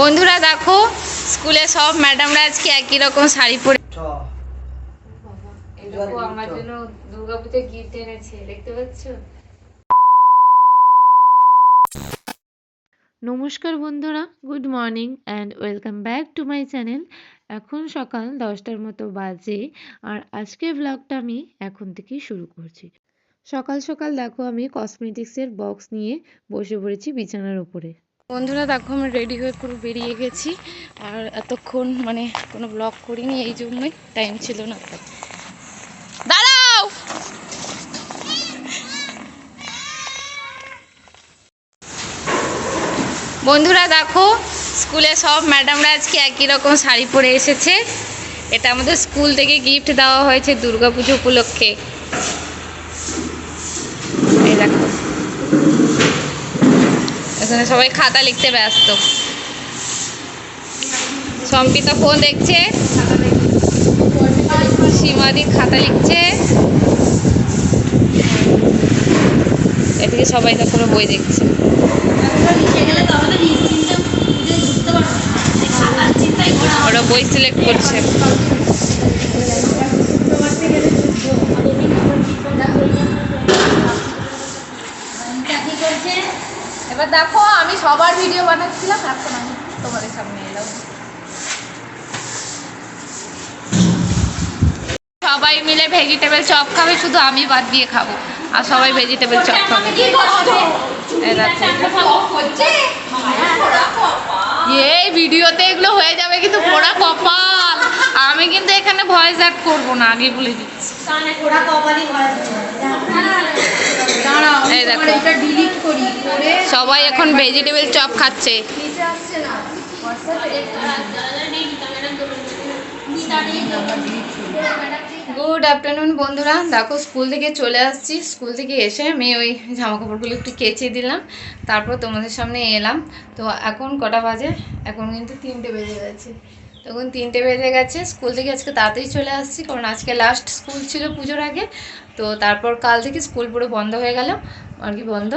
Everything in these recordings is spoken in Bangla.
বন্ধুরা দেখো স্কুলে সব ম্যাডামরা আজকে একই রকম শাড়ি পরে আমার জন্য দুর্গাপুজো গিফট এনেছে দেখতে পাচ্ছ? নমস্কার বন্ধুরা good morning and welcome back to my channel এখন সকাল দশটার মতো বাজে আর আজকের ব্লগটা আমি এখন থেকেই শুরু করছি। সকাল সকাল দেখো আমি কসমেটিক্সের বক্স নিয়ে বসে পড়েছি বিছানার উপরে। বন্ধুরা, দেখো আমি রেডি হয়ে পুরো বেরিয়ে গেছি। আর এতক্ষণ মানে কোনো ব্লগ করিনি, এই জন্যই টাইম ছিল না। দাঁড়াও! বন্ধুরা, দেখো স্কুলে সব ম্যাডামরা আজকে একই রকম শাড়ি পরে এসেছে। এটা আমাদের স্কুল থেকে গিফট দেওয়া হয়েছে দুর্গাপুজো উপলক্ষে এই দেখো এখানে সবাই খাতা লিখতে ব্যস্ত। সম্পিতা ফোন দেখছে। সীমাদি খাতা লিখছে। এদিকে সবাই দেখো বই দেখছে। ওরা বই সিলেক্ট করছে। এবার দেখো আমি সবার ভিডিও বানাচ্ছিলাম এখন আমি তোমাদের সামনে এলাম। সবাই মিলে ভেজিটেবল চপ খাবে শুধু আমি বাদ দিয়ে খাব। আর সবাই ভেজিটেবল চপ খাবে। এই ভিডিওতে এগুলো হয়ে যাবে কিন্তু পোড়া কপাল। আমি কিন্তু এখানে ভয়েস অ্যাড করব না আগে বলে দিচ্ছি। এই দেখো। সবাই এখন ভেজিটেবল চপ খাচ্ছে। গুড আফটারনুন বন্ধুরা। দেখো স্কুল থেকে চলে আসছি। স্কুল থেকে এসে আমি ওই জামা কাপড়গুলো একটু কেচে দিলাম। তারপর তোমাদের সামনে এলাম। তো এখন কটা বাজে? এখন কিন্তু তিনটে বেজে গেছে। তখন তিনটে বেজে গেছে, স্কুল থেকে আজকে তাড়াতাড়ি চলে আসছি, কারণ আজকে লাস্ট স্কুল ছিল পুজোর আগে। তো তারপর কাল থেকে স্কুল পুরো বন্ধ হয়ে গেল, আর কি বন্ধ।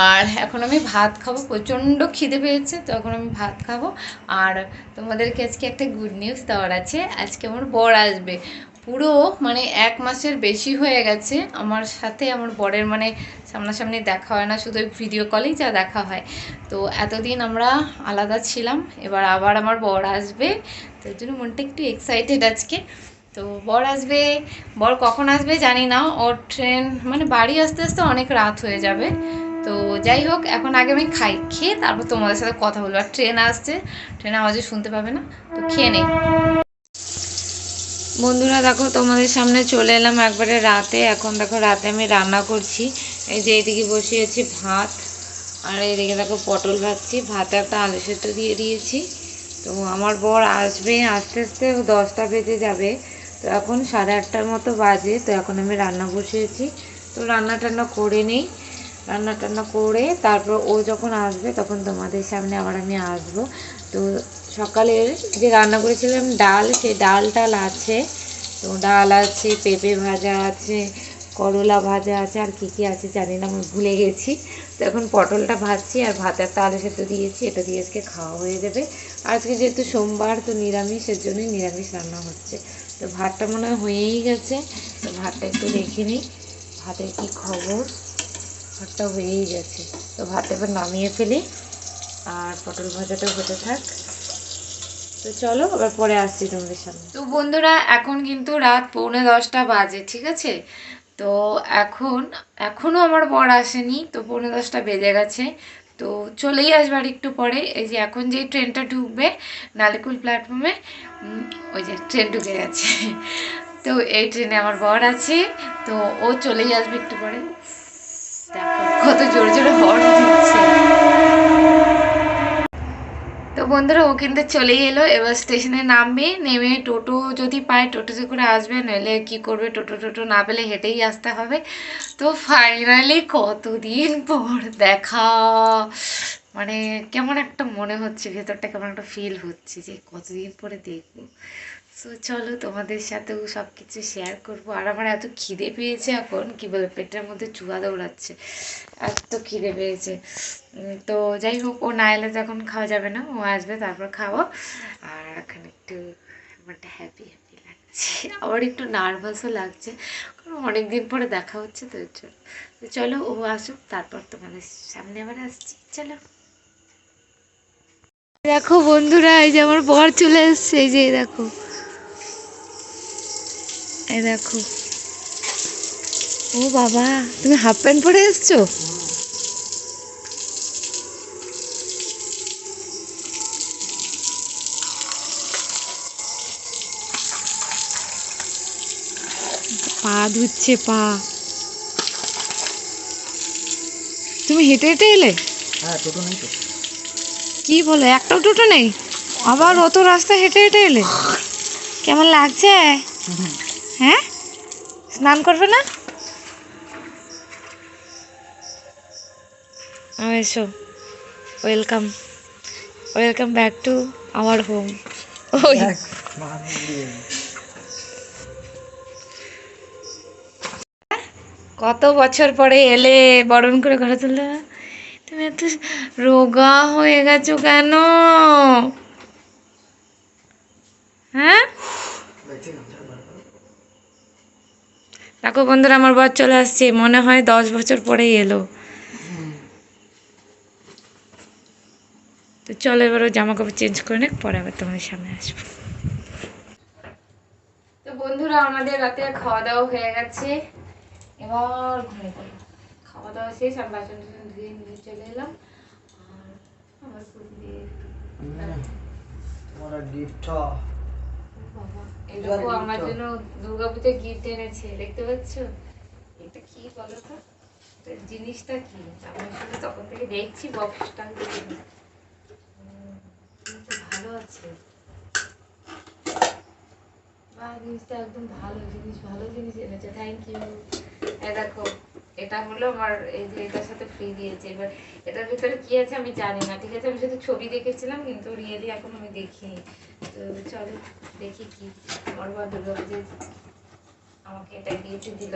আর এখন আমি ভাত খাব, প্রচণ্ড খিদে পেয়েছে, তো এখন আমি ভাত খাব। আর তোমাদেরকে আজকে একটা গুড নিউজ দেওয়ার আছে, আজকে আমার বর আসবে। পুরো মানে এক মাসের বেশি হয়ে গেছে। আমার সাথে আমার বরের মানে সামনাসামনি দেখা হয় না, শুধু ভিডিও কলেই যা দেখা হয়। তো এতদিন আমরা আলাদা ছিলাম, এবার আবার আমার বর আসবে। তো জন্য মনটা একটু এক্সাইটেড আজকে। তো বর আসবে, বর কখন আসবে জানি না। ওর ট্রেন মানে বাড়ি আসতে আসতে অনেক রাত হয়ে যাবে। তো যাই হোক, এখন আগে আমি খাই, খেয়ে তারপর তোমাদের সাথে কথা বলব। আর ট্রেন আসছে ট্রেন আওয়াজও শুনতে পাবে না। তো খেয়ে নেই। বন্ধুরা, দেখো তোমাদের সামনে চলে এলাম একবারে রাতে। এখন দেখো রাতে আমি রান্না করছি। এই যে এইদিকে বসিয়েছি ভাত, আর এইদিকে দেখো পটল ভাজছি। ভাতে একটা আলু সেদ্ধ দিয়ে দিয়েছি। তো আমার বর আসবে, আস্তে আস্তে দশটা বেজে যাবে। তো এখন সাড়ে আটটার মতো বাজে, তো এখন আমি রান্না বসিয়েছি তো রান্না টান্না করে নেই। রান্না টান্না করে তারপর ও যখন আসবে, তখন তোমাদের সামনে আবার আমি আসব। তো সকালের যে রান্না করেছিলাম ডাল, সেই ডাল টাল আছে। তো ডাল আছে, পেঁপে ভাজা আছে, করলা ভাজা আছে, আর কী কী আছে জানি না, আমি ভুলে গেছি। তো এখন পটলটা ভাজছি আর ভাতের আলু সেদ্ধ দিয়েছি, এটা দিয়ে আজকে খাওয়া হয়ে যাবে। আজকে যেহেতু সোমবার, তো নিরামিষের জন্যই নিরামিষ রান্না হচ্ছে। তো ভাতটা মনে হয় হয়েই গেছে, তো ভাতটা একটু দেখে নিই, ভাতের কী খবর? ভাতটা হয়েই গেছে। তো ভাত এবার নামিয়ে ফেলি, আর পটল ভাজাটা হতে থাক। তো চলো আবার পরে আসছি তোমাদের সামনে। তো বন্ধুরা, এখন কিন্তু রাত পৌনে দশটা বাজে, ঠিক আছে? তো এখন এখনও আমার বর আসেনি, তো পৌনে দশটা বেজে গেছে। তো চলেই আসবে আর একটু পরে। এই যে এখন যেই ট্রেনটা ঢুকবে, নালিকুল প্ল্যাটফর্মে ওই যে ট্রেন ঢুকে গেছে। তো এই ট্রেনে আমার বর আছে, তো ও চলেই আসবে একটু পরে। দেখো, কত জোরে জোরে হর্ন দিচ্ছে বন্ধুরা, ও কিন্তু চলেই এলো। এবার স্টেশনে নামবে, নেমে টোটো যদি পায় টোটোতে করে আসবে, নইলে কি করবে, টোটো টোটো না পেলে হেঁটেই আসতে হবে। তো ফাইনালি কতদিন পর দেখা। মানে কেমন একটা মনে হচ্ছে, ভেতরটা কেমন একটা ফিল হচ্ছে যে কতদিন পরে দেখব। সো চলো তোমাদের সাথেও সব কিছু শেয়ার করব। আর আমার এত খিদে পেয়েছে এখন, কি বলে, পেটের মধ্যে চুয়া দৌড়াচ্ছে, এত খিদে পেয়েছে। তো যাই হোক, ও না এলে তো এখন খাওয়া যাবে না, ও আসবে তারপর খাব আর এখন একটু আমারটা হ্যাপি হ্যাপি লাগছে। আবার একটু নার্ভাসও লাগছে, কারণ অনেকদিন পরে দেখা হচ্ছে তো এর জন্য। তো চলো, ও আসুক, তারপর তোমাদের সামনে আবার আসছি। চলো। দেখো বন্ধুরা, এই যে আমার বর চলে এসছে, এই যে দেখো। এই দেখো। ও বাবা তুমি হাফ প্যান্ট পরে এসছো? পা ধুচ্ছে পা। তুমি হেঁটে হেঁটে এলে? হ্যাঁ টোটো নেই তো। কি বলে একটাও টোটো নেই? আবার অত রাস্তা হেঁটে হেঁটে এলে? কেমন লাগছে? হ্যাঁ? স্নান করবে না? এসো। Welcome. Welcome back to our home. ওই। কত বছর পরে এলে বরণ করে ঘরে তুললে? তুমি এত রোগা হয়ে গেছো কেন? হ্যাঁ? দেখো বন্ধুরা আমার বর চলে আসছে। মনে হয় দশ বছর পরেই এলো। তো চলো এবার ও জামা কাপড় চেঞ্জ করে নে পরে আবার তোমাদের সামনে আসব। তো বন্ধুরা আমাদের রাতে খাওয়া দাওয়া হয়ে গেছে। এবার ঘুমিয়ে পড়লাম খাওয়া দাওয়া শেষ আর বাসন টাসন ধুয়ে নিয়ে চলে এলাম। আর আমার দেখো আমার জন্য গিফট এনেছে দেখতে পাচ্ছ? এটা কি বলো তো? এটা জিনিসটা কি? আমি তখন থেকে দেখছি বক্সটা ভালো আছে। বাহ জিনিসটা একদম ভালো জিনিস ভালো জিনিস এনেছে। থ্যাংক ইউ দেখো এটা হলো আমার এই যে এটার সাথে ফ্রি দিয়েছে। এবার এটার ভিতরে কি আছে আমি জানি না, ঠিক আছে? আমি শুধু ছবি দেখেছিলাম, কিন্তু রিয়েলি এখন আমি দেখিনি। তো চলো দেখি কি, আমার বা দুর্গা আমাকে এটা দিয়েছে দিল।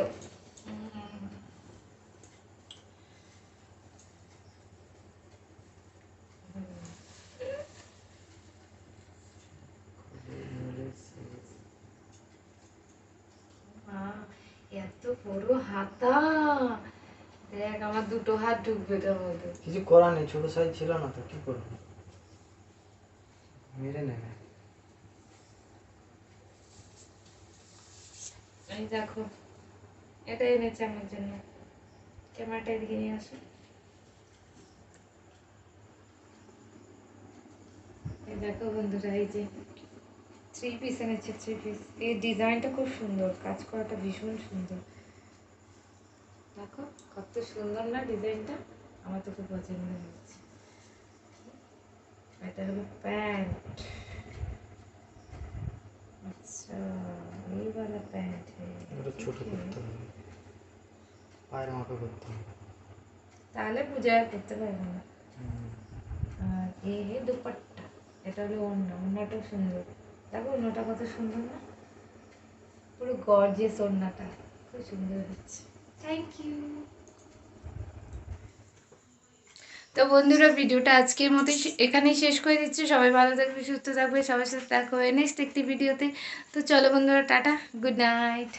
এত বড় হাতা। দেখ আমার দুটো হাত ঢুকবে এটার মধ্যে। কিছু করার নেই ছোট সাইজ ছিল না তো কি করব? মেরে নেবে। এই দেখো এটা এনেছে আমার জন্য। ক্যামেরাটা এদিকে নিয়ে আসো। এই দেখো বন্ধুরা এই যে থ্রি পিস এনেছে থ্রি পিস এই ডিজাইনটা খুব সুন্দর কাজ করাটা ভীষণ সুন্দর। দেখো কত সুন্দর না ডিজাইনটা আমার তো খুব পছন্দ হয়েছে এটা হলো প্যান্ট। আচ্ছা এই वाला প্যান্ট এটা ছোট করতে হবে। পায়ের মাপে করতে হবে। তাহলে পূজায় করতে পারব না। আর এই দুপাট্টা এটা হলো ওড়না ওড়নাটাও সুন্দর। দেখো ওনাটা কত সুন্দর না? পুরো গর্জিয়াস ওড়নাটা। খুব সুন্দর হচ্ছে। থ্যাংক ইউ তো বন্ধুরা ভিডিওটা আজকের মতো এখানেই শেষ করে দিচ্ছি। সবাই ভালো থাকবে সুস্থ থাকবে সবার সাথে দেখা হয় নেক্সট একটি ভিডিওতে তো। চলো বন্ধুরা টাটা গুড নাইট